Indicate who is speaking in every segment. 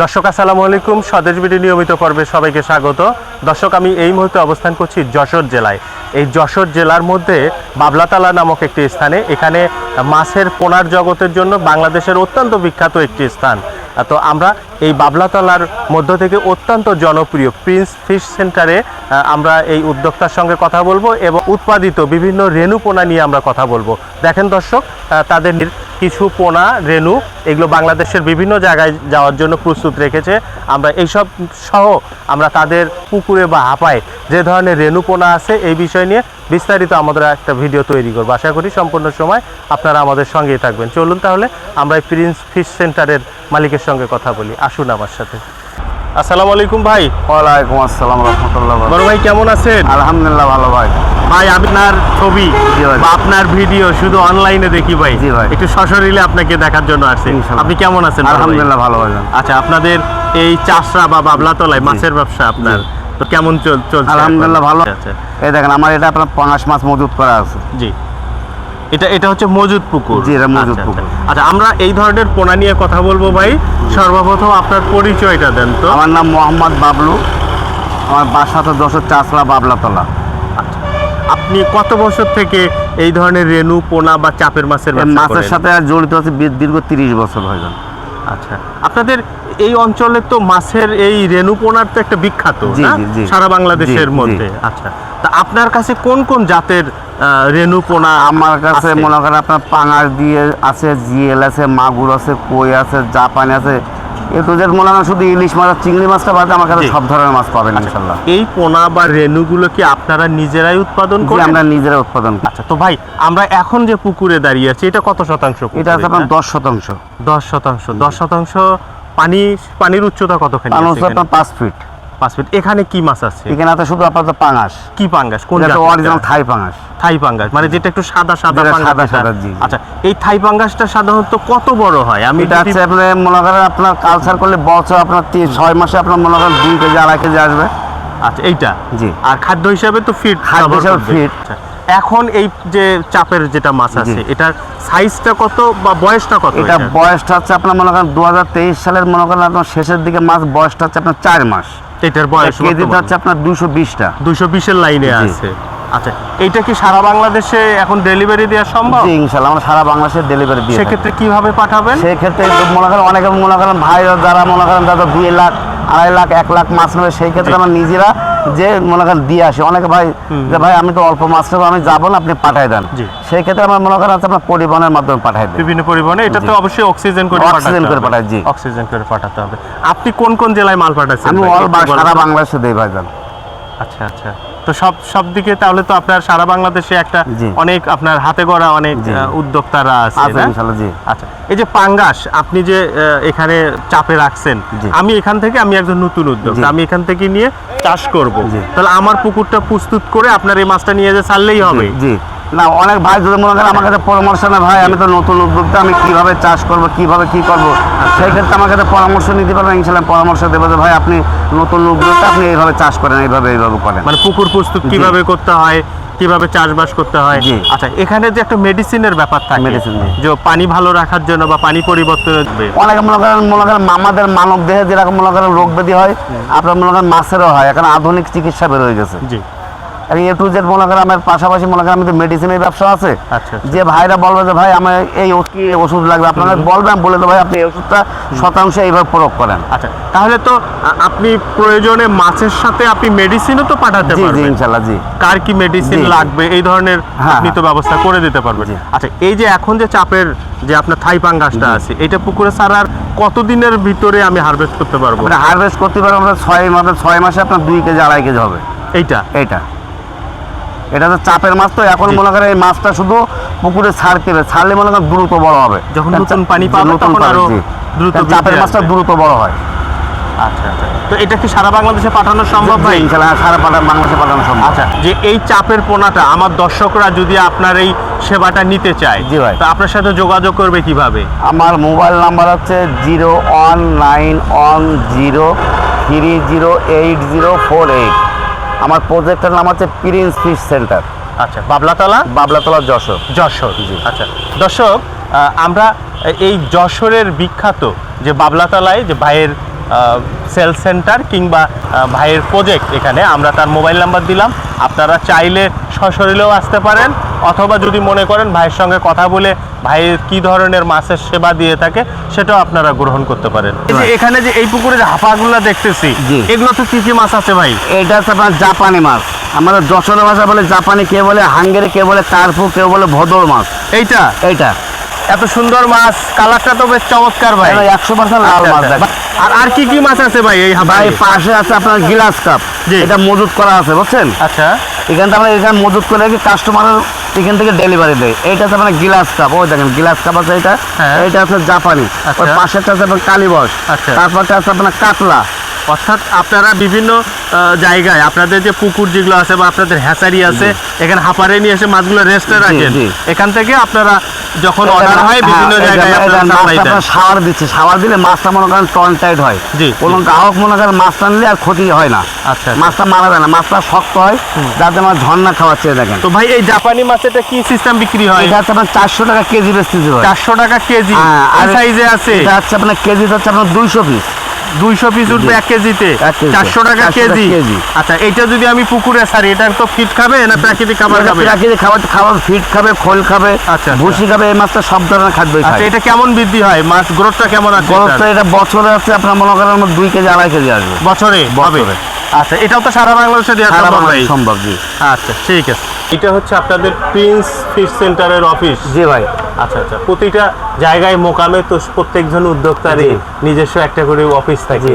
Speaker 1: দর্শক, আসসালামু আলাইকুম। স্বদেশ বিডি নিয়মিত পর্বে সবাইকে স্বাগত। দর্শক, আমি এই মুহূর্তে অবস্থান করছি যশোর জেলায়। এই যশোর জেলার মধ্যে বাবলাতালা নামক একটি স্থানে। এখানে মাছের পোনার জগতের জন্য বাংলাদেশের অত্যন্ত বিখ্যাত একটি স্থান। তো আমরা এই বাবলাতলার মধ্য থেকে অত্যন্ত জনপ্রিয় প্রিন্স ফিশ সেন্টারে আমরা এই উদ্যোক্তার সঙ্গে কথা বলব এবং উৎপাদিত বিভিন্ন রেণু পোনা নিয়ে আমরা কথা বলব। দেখেন দর্শক তাদের কিছু পোনা রেনু এগুলো বাংলাদেশের বিভিন্ন জায়গায় যাওয়ার জন্য প্রস্তুত রেখেছে। আমরা এইসব সহ আমরা তাদের পুকুরে বা হাঁপায় যে ধরনের রেনু পোনা আছে এই বিষয় নিয়ে বিস্তারিত আমাদের একটা ভিডিও তৈরি করব। আশা করি সম্পূর্ণ সময় আপনারা আমাদের সঙ্গেই থাকবেন। চলুন তাহলে আমরা প্রিন্স ফিশ সেন্টারের মালিকের সঙ্গে কথা বলি। আসুন আমার সাথে। আসসালামু আলাইকুম ভাই।
Speaker 2: ওয়ালাইকুম আসসালাম রহমতুল্লাহ
Speaker 1: বড় ভাই কেমন আছেন?
Speaker 2: আলহামদুলিল্লাহ ভালো ভাই।
Speaker 1: ভাই আপনার ছবি বা আপনার ভিডিও শুধু অনলাইনে দেখি ভাই।
Speaker 2: জি ভাই।
Speaker 1: একটু সশরীরে আপনাকে দেখার জন্য আসছি। আপনি কেমন আছেন
Speaker 2: আলহামদুলিল্লাহ ভালো ভাই।
Speaker 1: আচ্ছা আপনাদের এই চাষরা বা বাবলাতলায় মাছের ব্যবসা আপনার? তো কেমন চল- চলছে
Speaker 2: আলহামদুলিল্লাহ ভালো।
Speaker 1: আচ্ছা
Speaker 2: এই দেখেন আমার এটা আপনার পাঙাশ মাছ মজুত করা আছে।
Speaker 1: জি। এটা এটা হচ্ছে মজুদ পুকুর।
Speaker 2: জি, এটা মজুদ
Speaker 1: আচ্ছা,
Speaker 2: পুকুর।
Speaker 1: আচ্ছা। আচ্ছা আমরা এই ধরনের পোনা নিয়ে কথা বলব ভাই। সর্বপ্রথম আপনার পরিচয়টা দেন তো।
Speaker 2: আমার নাম মোহাম্মদ বাবলু। আমার বাসা তো যশোর চাষলা বাবলাতলা।
Speaker 1: আপনি কত বছর থেকে এই ধরনের রেণু পোনা বা চাপের মাছের
Speaker 2: মাছের সাথে আর জড়িত আছে দীর্ঘ তিরিশ বছর হয়ে যান
Speaker 1: আচ্ছা আপনাদের এই অঞ্চলে তো মাছের এই রেণু পোনার তো একটা বিখ্যাত। সারা বাংলাদেশের। মধ্যে। আচ্ছা তা আপনার কাছে কোন কোন জাতের রেণু পোনা
Speaker 2: আমার কাছে মনে করেন আপনার পাঙাশ দিয়ে আছে জিএল আছে মাগুর আছে কই আছে জাপানি আছে। একটু যে মনে করেন শুধু ইলিশ মাছ আর চিংড়ি মাছটা বাদে আমার কাছে সব ধরনের মাছ পাবেন ইনশাল্লাহ।
Speaker 1: এই পোনা বা রেণুগুলো কি আপনারা নিজেরাই উৎপাদন
Speaker 2: জি,
Speaker 1: করেন?
Speaker 2: আমরা নিজেরা উৎপাদন করি।
Speaker 1: আচ্ছা তো ভাই আমরা এখন যে পুকুরে দাঁড়িয়ে আছি এটা কত শতাংশ
Speaker 2: এটা আছে আপনার দশ শতাংশ।
Speaker 1: দশ শতাংশ দশ শতাংশ পানি পানির উচ্চতা কতখানি
Speaker 2: পাঁচ ফিট।
Speaker 1: পাঁচ ফিট এখানে কি মাছ আছে?
Speaker 2: এখানে আছে শুধু আপাতত পাঙাশ।
Speaker 1: কি পাঙ্গাস? কোন
Speaker 2: অরিজিনাল থাই পাঙাশ।
Speaker 1: থাই পাঙ্গাস মানে যেটা একটু সাদা সাদা
Speaker 2: সাদা। সাদা, জি।
Speaker 1: আচ্ছা এই থাই পাঙ্গাসটা সাধারণত কত বড় হয়? আমি
Speaker 2: এটা হচ্ছে আপনার মনে করেন আপনার কালচার করলে বছর আপনার ছয় মাসে আপনার মনে করেন দুই কেজি আড়াই কেজি আসবে।
Speaker 1: আচ্ছা এইটা?
Speaker 2: জি।
Speaker 1: আর খাদ্য হিসাবে তো ফিট
Speaker 2: খাদ্য হিসাবে feed।
Speaker 1: এখন এই যে চাপের যেটা মাছ আছে এটার সাইজটা কত বা বয়সটা কত
Speaker 2: এটা বয়সটা হচ্ছে আপনার মনে করেন দু হাজার তেইশ সালের মনে করেন আপনার শেষের দিকে মাছ বয়সটা হচ্ছে আপনার চার মাস।
Speaker 1: এটার বয়স
Speaker 2: আপনার দুশো বিশটা।
Speaker 1: দুশো বিশের লাইনে আছে। আচ্ছা এইটা কি সারা বাংলাদেশে এখন ডেলিভারি দেওয়া সম্ভব?
Speaker 2: জি ইনশাল্লাহ আমরা সারা বাংলাদেশের ডেলিভারি দিই
Speaker 1: সেক্ষেত্রে কীভাবে পাঠাবেন?
Speaker 2: সেক্ষেত্রে মনে করেন অনেকে মনে করেন ভাইরা যারা মনে করেন দাদা দুই লাখ আড়াই লাখ এক লাখ মাছ নেবে সেই ক্ষেত্রে। আমরা নিজেরা যে মনে করেন দিয়ে আসি অনেকে ভাই যে ভাই আমি তো অল্প মাছ নেব আমি যাব না আপনি পাঠাই দেন। সেই ক্ষেত্রে আমার মনে করেন আপনার পরিবহনের মাধ্যমে পাঠাই দেন।
Speaker 1: বিভিন্ন পরিবহনে এটা তো অবশ্যই অক্সিজেন করে
Speaker 2: অক্সিজেন করে। পাঠাই, জি।
Speaker 1: অক্সিজেন করে পাঠাতে হবে। আপনি কোন কোন জেলায় মাল পাঠাচ্ছেন
Speaker 2: আমি অল সারা বাংলাদেশে দেই ভাই
Speaker 1: আচ্ছা আচ্ছা। তো সব সব দিকে তাহলে তো আপনার সারা বাংলাদেশে একটা অনেক আপনার হাতে গড়া অনেক উদ্যোক্তারা আছে
Speaker 2: জি।
Speaker 1: আচ্ছা এই যে পাঙ্গাস আপনি যে এখানে চাপে রাখছেন আমি এখান থেকে আমি একজন নতুন উদ্যোক্তা আমি এখান থেকে নিয়ে চাষ করব। তাহলে আমার পুকুরটা প্রস্তুত করে আপনার এই মাছটা নিয়ে যে ছাড়লেই হবে।
Speaker 2: জি। না অনেক ভাই যদি মনে করেন আমার কাছে পরামর্শ না ভাই আমি তো নতুন উদ্যোক্তা আমি কীভাবে চাষ করব কীভাবে কি করব? সেই ক্ষেত্রে আমার কাছে পরামর্শ নিতে পারবেন ইনশাল্লাহ পরামর্শ দেবো যে ভাই আপনি নতুন উদ্যোক্তা আপনি এইভাবে চাষ করেন এইভাবে এইভাবে করেন।
Speaker 1: মানে পুকুর প্রস্তুত কীভাবে করতে হয় কীভাবে চাষবাস করতে হয়। আচ্ছা এখানে যে একটা মেডিসিনের ব্যাপার থাকে
Speaker 2: মেডিসিন।
Speaker 1: যে পানি ভালো রাখার জন্য বা পানি পরিবর্তনের
Speaker 2: অনেক মনে করেন মনে করেন আমাদের মানব দেহে যেরকম মনে করেন রোগ ব্যাধি হয় আপনার মনে করেন মাছেরও হয় এখন আধুনিক চিকিৎসা বের হয়ে গেছে।
Speaker 1: জি।
Speaker 2: এ টু জেড মনে করেন আমার পাশাপাশি মনে করেন আমি তো মেডিসিনের ব্যবসা আছে।
Speaker 1: আচ্ছা, আচ্ছা।
Speaker 2: যে ভাইরা বলবে যে ভাই আমার এই কি ওষুধ লাগবে? আপনারা বলবেন বলে তো ভাই আপনি এই ওষুধটা শতাংশ এইভাবে প্রয়োগ করেন।
Speaker 1: আচ্ছা তাহলে তো আপনি প্রয়োজনে মাছের সাথে আপনি মেডিসিনও তো পাঠাতে
Speaker 2: জি জি
Speaker 1: পারবেন।
Speaker 2: ইনশাল্লাহ জি।
Speaker 1: কার কি মেডিসিন। লাগবে? এই ধরনের
Speaker 2: হ্যাঁ,
Speaker 1: আপনি তো ব্যবস্থা করে দিতে পারবেন। আচ্ছা এই যে এখন যে চাপের যে আপনার থাই পাঙ্গাসটা আছে এটা পুকুরে ছাড়ার কতদিনের ভিতরে আমি হারভেস্ট করতে পারব?
Speaker 2: হারভেস্ট করতে পারব আমরা ছয় মাসে ছয় মাসে আপনার দুই কেজি আড়াই কেজি হবে।
Speaker 1: এইটা?
Speaker 2: এইটা। এটা তো চাপের মাছ তো এখন মনে করেন এই মাছটা শুধু পুকুরে ছাড়তে হবে ছাড়লে মনে করেন দ্রুত বড় হবে।
Speaker 1: যখন নতুন পানি পাবে
Speaker 2: নতুন
Speaker 1: তখন
Speaker 2: আরও
Speaker 1: দ্রুত
Speaker 2: চাপের মাছটা দ্রুত বড় হয়।
Speaker 1: আচ্ছা আচ্ছা। তো এটা কি সারা বাংলাদেশে পাঠানো সম্ভব ভাই?
Speaker 2: ইনশাল্লাহ সারা বাংলাদেশে পাঠানো সম্ভব।
Speaker 1: আচ্ছা যে এই চাপের পোনাটা আমার দর্শকরা যদি আপনার এই সেবাটা নিতে চায়
Speaker 2: জি ভাই।
Speaker 1: তো আপনার সাথে যোগাযোগ করবে কীভাবে?
Speaker 2: আমার মোবাইল নাম্বার হচ্ছে zero one nine one zero three zero eight zero four eight. আমার প্রজেক্টের নাম হচ্ছে প্রিন্স ফিশ সেন্টার
Speaker 1: আচ্ছা বাবলাতলা?
Speaker 2: বাবলাতলা যশোর।
Speaker 1: যশোর জি। আচ্ছা। দর্শক আমরা এই যশোরের বিখ্যাত যে বাবলাতলায় যে ভাইয়ের সেল সেন্টার কিংবা ভাইয়ের প্রজেক্ট এখানে আমরা তার মোবাইল নাম্বার দিলাম। আপনারা চাইলে সশরীরেও আসতে পারেন। অথবা যদি মনে করেন ভাইয়ের সঙ্গে কথা বলে ভাইয়ের কি ধরনের মাছের সেবা দিয়ে থাকে সেটাও আপনারা গ্রহণ করতে পারেন। এখানে যে এই পুকুরে যে হাফাগুলো দেখতেছি। এগুলো তো কি কি মাছ আছে ভাই?
Speaker 2: এটা হচ্ছে আপনার জাপানি মাছ। আমাদের যশোরের ভাষা বলে জাপানি কে বলে হাঙ্গেরি কে বলে কার্পু কেউ বলে ভদর মাছ।
Speaker 1: এইটা?
Speaker 2: এইটা।
Speaker 1: এত সুন্দর মাছ কালারটা তো বেশ চমৎকার ভাই।
Speaker 2: একশো পার্সেন্ট লাল
Speaker 1: আচ্ছা,
Speaker 2: মাছ।
Speaker 1: আচ্ছা।
Speaker 2: দেখ
Speaker 1: আর আর কি কি মাছ আছে ভাই এই
Speaker 2: ভাই পাশে আছে আপনার গিলাস কাপ। এটা মজুত করা আছে বুঝছেন?
Speaker 1: আচ্ছা।
Speaker 2: এখান থেকে আমরা এখানে মজুত করে রেখে কাস্টমারের এখান থেকে ডেলিভারি দেয়। এটা আছে আপনার গিলাস কাপ ওই দেখেন গিলাস কাপ আছে এটা
Speaker 1: হ্যাঁ।
Speaker 2: এটা আছে জাপানি।
Speaker 1: ওর
Speaker 2: ওই পাশেরটা আছে আপনার কালীবস
Speaker 1: আচ্ছা।
Speaker 2: তারপরটা আছে আপনার কাতলা।
Speaker 1: অর্থাৎ আপনারা বিভিন্ন জায়গায় আপনাদের যে পুকুর যেগুলো আছে বা আপনাদের হ্যাচারি আছে এখানে হাঁপারে নিয়ে এসে মাছগুলো রেস্টে রাখেন। এখান থেকে আপনারা যখন অর্ডার হয় বিভিন্ন
Speaker 2: হ্যাঁ,
Speaker 1: জায়গায়
Speaker 2: মাছটা
Speaker 1: দেন।
Speaker 2: আপনার শাওয়ার দিচ্ছে শাওয়ার দিলে মাছটা মনে করেন টন টাইট হয়।
Speaker 1: জি,
Speaker 2: কোনো গ্রাহক মনে করেন মাছটা নিলে আর ক্ষতি হয় না।
Speaker 1: আচ্ছা, আচ্ছা।
Speaker 2: মাছটা মারা যায় না মাছটা শক্ত হয় যাতে আমার ঝর্ণা খাওয়াচ্ছে দেখেন।
Speaker 1: তো ভাই এই জাপানি মাছেরটা কি সিস্টেম বিক্রি হয়?
Speaker 2: এটা হচ্ছে আপনার চারশো টাকা কেজি বেচতেছে
Speaker 1: চারশো টাকা কেজি?
Speaker 2: হ্যাঁ, আর
Speaker 1: সাইজে আছে?
Speaker 2: এটা হচ্ছে আপনার কেজি হচ্ছে আপনার দুইশো পিস
Speaker 1: দুইশো পিস উঠবে। এক কেজিতে। চারশো টাকা
Speaker 2: 400 টাকা
Speaker 1: কেজি।
Speaker 2: কেজি।
Speaker 1: আচ্ছা এইটা যদি আমি পুকুরে সারি এটা তো ফিট খাবে না প্রাকৃতিক খাবার খাবে?
Speaker 2: প্রাকৃতিক খাবার খাবার ফিট খাবে খোল খাবে
Speaker 1: আচ্ছা, আচ্ছা।
Speaker 2: ভুসি খাবে এই মাছটা সব ধরনের খাদ্যই
Speaker 1: আচ্ছা এটা কেমন বৃদ্ধি হয়? মাছ গ্রোথটা কেমন আছে এটার?
Speaker 2: এটা বছরে আছে আপনার মনে করেন আমার দুই কেজি আড়াই কেজি আসবে।
Speaker 1: বছরে?
Speaker 2: বছরে।
Speaker 1: আচ্ছা এটাও তো সারা বাংলাদেশে দেওয়া
Speaker 2: সারা
Speaker 1: সম্ভব ভাই?
Speaker 2: সম্ভব জি।
Speaker 1: আচ্ছা ঠিক আছে। এটা হচ্ছে আপনাদের প্রিন্স ফিশ সেন্টারের অফিস
Speaker 2: জি ভাই।
Speaker 1: আচ্ছা আচ্ছা। প্রতিটা জায়গায় মোকামে তো প্রত্যেকজন উদ্যোক্তারই নিজস্ব একটা করে অফিস থাকে।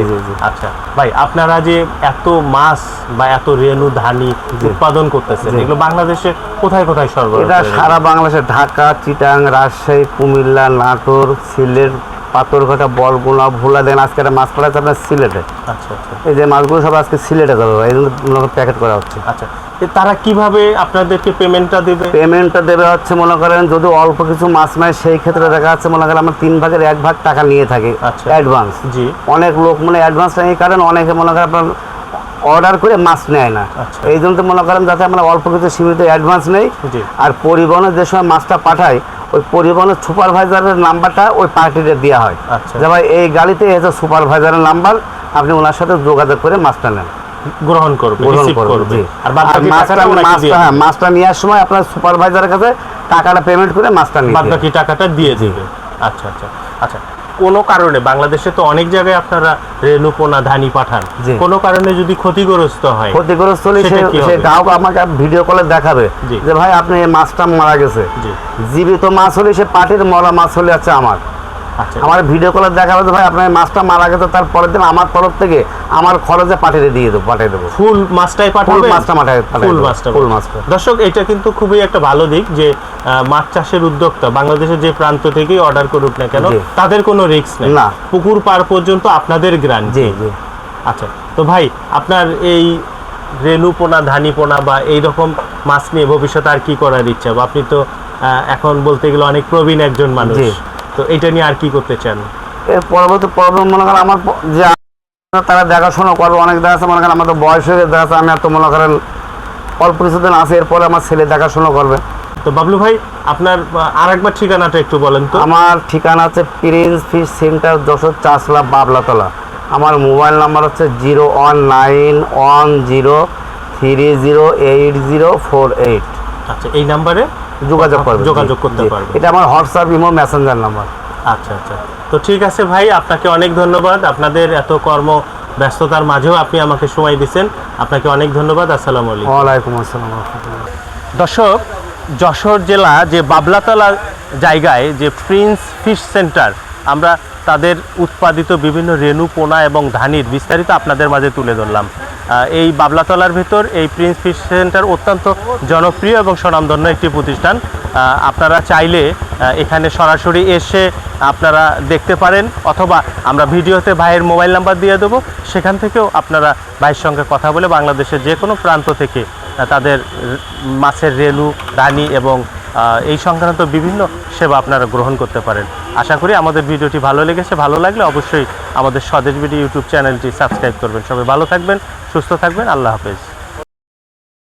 Speaker 1: আচ্ছা। ভাই আপনারা যে এত মাছ বা এত রেণু ধানি উৎপাদন করতেছেন এগুলো বাংলাদেশে কোথায় কোথায় সরবরাহ
Speaker 2: এটা সারা বাংলাদেশে ঢাকা চিটাং রাজশাহী কুমিল্লা নাটোর সিলেট পাথরঘাটা বরগুনা ভোলা দেন আজকে একটা মাছ পড়া আছে আপনার সিলেটে।
Speaker 1: আচ্ছা আচ্ছা।
Speaker 2: এই যে মাছগুলো সব আজকে সিলেটে যাবে ভাই এগুলো প্যাকেট করা হচ্ছে।
Speaker 1: আচ্ছা। তারা কীভাবে আপনাদেরকে পেমেন্টটা দেবে?
Speaker 2: পেমেন্টটা দেবে হচ্ছে মনে করেন যদি অল্প কিছু মাছ নেয় সেই ক্ষেত্রে দেখা যাচ্ছে মনে করেন আমরা তিন ভাগের এক ভাগ টাকা নিয়ে থাকি
Speaker 1: আচ্ছা।
Speaker 2: অ্যাডভান্স
Speaker 1: জি।
Speaker 2: অনেক লোক মানে অ্যাডভান্স নেই কারণ অনেকে মনে করেন আপনার অর্ডার করে মাছ নেয় না।
Speaker 1: আচ্ছা।
Speaker 2: এই জন্য তো মনে করেন যাতে আমরা অল্প কিছু সীমিত অ্যাডভান্স নেই আর পরিবহনের যে সময় মাছটা পাঠাই ওই পরিবহনের সুপারভাইজারের নাম্বারটা ওই পার্টিতে দেওয়া হয়।
Speaker 1: আচ্ছা।
Speaker 2: যে ভাই এই গাড়িতে এসে সুপারভাইজারের নাম্বার আপনি ওনার সাথে যোগাযোগ করে মাছটা নেন।
Speaker 1: গ্রহণ করবে রিসিভ করবে আর বাকি
Speaker 2: মাছটা
Speaker 1: টাকাটা
Speaker 2: মাছটা হ্যাঁ মাছটা নেওয়ার সময় আপনার সুপারভাইজারের কাছে টাকাটা পেমেন্ট করে মাছটা নিয়ে
Speaker 1: বাকি টাকাটা দিয়ে দিবে। আচ্ছা আচ্ছা আচ্ছা। কোনো কারণে বাংলাদেশে তো অনেক জায়গায় আপনারা রেণুপোনা ধানি পাঠান। কোনো কারণে যদি ক্ষতিগ্রস্ত হয়
Speaker 2: ক্ষতিগ্রস্ত হলে সে গ্রাহক আমাকে ভিডিও কলে দেখাবে যে ভাই আপনি মাছটা মারা গেছে। জীবিত মাছ হলে সে পাটির মরা মাছ হলে আছে আমার। আমার ভিডিও কলে দেখাবে যে ভাই আপনার মাছটা মারা গেছে তার পরের দিন আমার তরফ থেকে আমার খরচে পাঠিয়ে দিয়ে দেবো পাঠিয়ে দেবো।
Speaker 1: ফুল মাছটাই পাঠাবেন?
Speaker 2: মাছটা পাঠায়
Speaker 1: ফুল মাছটা
Speaker 2: ফুল মাছটা।
Speaker 1: দর্শক এটা কিন্তু খুবই একটা ভালো দিক যে মাছ চাষের উদ্যোক্তা বাংলাদেশের যে প্রান্ত থেকেই অর্ডার করুক না কেন তাদের কোনো রিস্ক নেই।
Speaker 2: না।
Speaker 1: পুকুর পার পর্যন্ত আপনাদের গ্রান্ট।
Speaker 2: জি জি।
Speaker 1: আচ্ছা তো ভাই আপনার এই রেণুপোনা ধানিপোনা বা এই রকম মাছ নিয়ে ভবিষ্যতে আর কি করার ইচ্ছা? বা আপনি তো এখন বলতে গেলে অনেক প্রবীণ একজন মানুষ। তো এটা নিয়ে আর কি করতে চান?
Speaker 2: এর পরবর্তী প্রবলেম মনে করেন আমার যে তারা দেখাশোনা করবে অনেক দেখা আছে মনে করেন আমার তো বয়স হয়ে দেখা যাচ্ছে আমি এত মনে করেন অল্প কিছুদিন আছে এরপরে আমার ছেলে দেখাশোনা করবে।
Speaker 1: তো বাবলু ভাই আপনার আর একবার ঠিকানাটা একটু বলেন তো।
Speaker 2: আমার ঠিকানা আছে prince fish centre Jessore Chashla Bablatala. আমার মোবাইল নাম্বার হচ্ছে zero one nine one zero three zero eight zero four eight.
Speaker 1: আচ্ছা এই নাম্বারে
Speaker 2: যোগাযোগ করবে।
Speaker 1: যোগাযোগ করতে পারবে।
Speaker 2: এটা আমার হোয়াটসঅ্যাপ ইমো মেসেঞ্জার নাম্বার
Speaker 1: আচ্ছা আচ্ছা। তো ঠিক আছে ভাই আপনাকে অনেক ধন্যবাদ। আপনাদের এত কর্ম ব্যস্ততার মাঝেও আপনি আমাকে সময় দিচ্ছেন আপনাকে অনেক ধন্যবাদ। আসসালামু আলাইকুম।
Speaker 2: ওয়ালাইকুম আসসালাম
Speaker 1: দর্শক যশোর জেলা যে বাবলাতলা জায়গায় যে প্রিন্স ফিশ সেন্টার আমরা তাদের উৎপাদিত বিভিন্ন রেণু পোনা এবং ধানির বিস্তারিত আপনাদের মাঝে তুলে ধরলাম। এই বাবলাতলার ভেতর এই প্রিন্স ফিশ সেন্টার অত্যন্ত জনপ্রিয় এবং স্বনামধন্য একটি প্রতিষ্ঠান। আপনারা চাইলে এখানে সরাসরি এসে আপনারা দেখতে পারেন অথবা আমরা ভিডিওতে ভাইয়ের মোবাইল নাম্বার দিয়ে দেবো। সেখান থেকেও আপনারা ভাইয়ের সঙ্গে কথা বলে বাংলাদেশের যে কোনো প্রান্ত থেকে তাদের মাছের রেলু রানী এবং এই সংক্রান্ত বিভিন্ন সেবা আপনারা গ্রহণ করতে পারেন। আশা করি আমাদের ভিডিওটি ভালো লেগেছে। ভালো লাগলে অবশ্যই আমাদের স্বদেশ বিডি ইউটিউব চ্যানেলটি সাবস্ক্রাইব করবেন। সবাই ভালো থাকবেন সুস্থ থাকবেন। আল্লাহ হাফেজ।